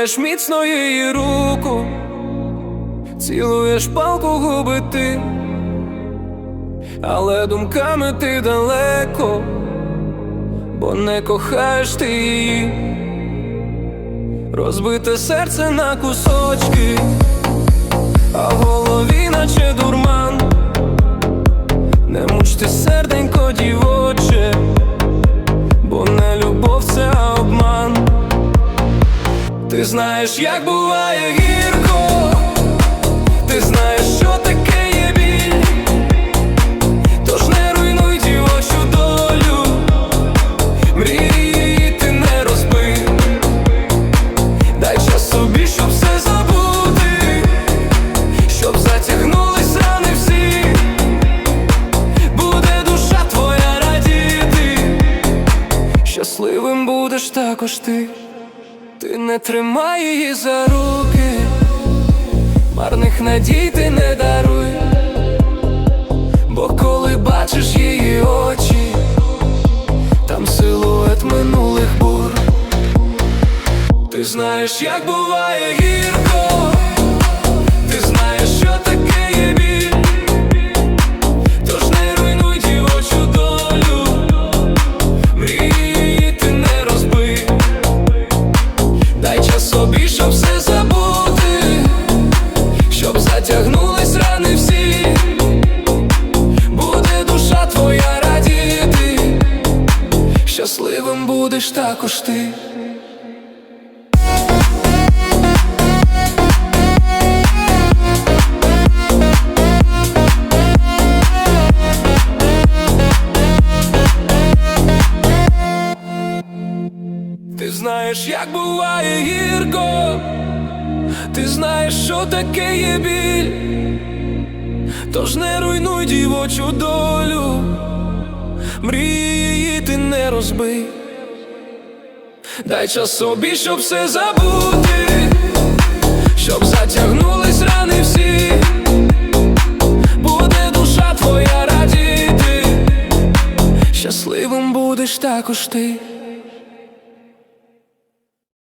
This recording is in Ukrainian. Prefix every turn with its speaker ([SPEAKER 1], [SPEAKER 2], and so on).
[SPEAKER 1] тримаєш міцно її руку, цілуєш палку губи ти, але думками ти далеко, бо не кохаєш ти її, розбите серце на кусочки, а в голові наче дурман. Не мучте серденько дівоче, Ти знаєш, як буває гірко, ти знаєш, що таке є біль, тож не руйнуй дівочу долю, мрії ти не розбий, дай час собі, щоб все забути, щоб затягнулись рани всі. Буде душа твоя радіти, щасливим будеш також ти, ти не тримай її за руки, марних надій ти не даруй, бо коли бачиш її очі, там силует минулих бур. Ти знаєш, як буває гірко, ти знаєш, що собі, щоб все забути, щоб затягнулись рани всі, буде душа твоя радіти, щасливим будеш також ти. Ти знаєш, як буває гірко, ти знаєш, що таке є біль, тож не руйнуй дівочу долю, мрії ти не розбий, дай час собі, щоб все забути, щоб затягнулись рани всі, буде душа твоя радіти, щасливим будеш також ти.